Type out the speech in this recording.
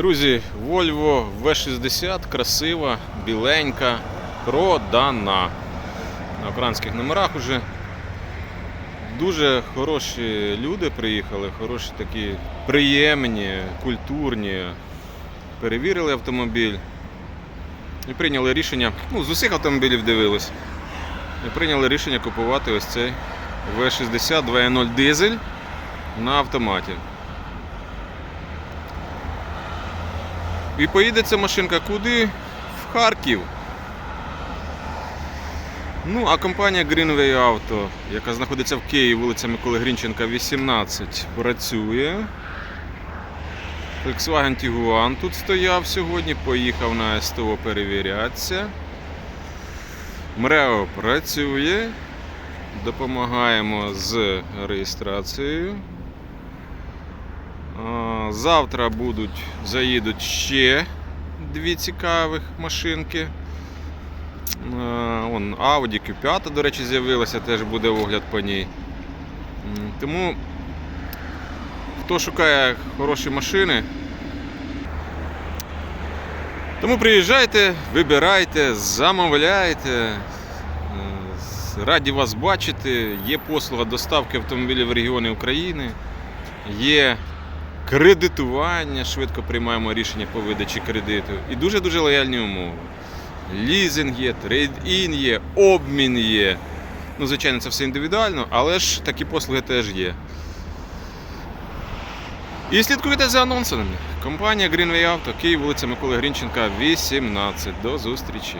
Друзі, Volvo V60 красива, біленька, продана. На українських номерах уже. Дуже хороші люди приїхали, хороші такі приємні, культурні. Перевірили автомобіль і прийняли рішення. Ну, з усіх автомобілів дивились. І прийняли рішення купувати ось цей V60 2.0 дизель на автоматі. І поїде ця машинка куди? В Харків. Ну, а компанія Greenway Auto, яка знаходиться в Києві, вулиця Миколи Грінченка, 18, працює. Volkswagen Tiguan тут стояв сьогодні, поїхав на СТО перевірятися. МРЕО працює. Допомагаємо з реєстрацією. Завтра будуть, заїдуть ще дві цікавих машинки. Вон Audi Q5, до речі, з'явилася, теж буде огляд по ній. Тому, хто шукає хороші машини, тому приїжджайте, вибирайте, замовляйте. Е, Раді вас бачити. Є послуга доставки автомобілів в регіони України. Є кредитування, швидко приймаємо рішення по видачі кредиту. І дуже-дуже лояльні умови. Лізинг є, трейд-ін є, обмін є. Ну, звичайно, це все індивідуально, але ж такі послуги теж є. І слідкуйте за анонсами. Компанія Greenway Auto, Київ, вулиця Миколи Грінченка, 18. До зустрічі.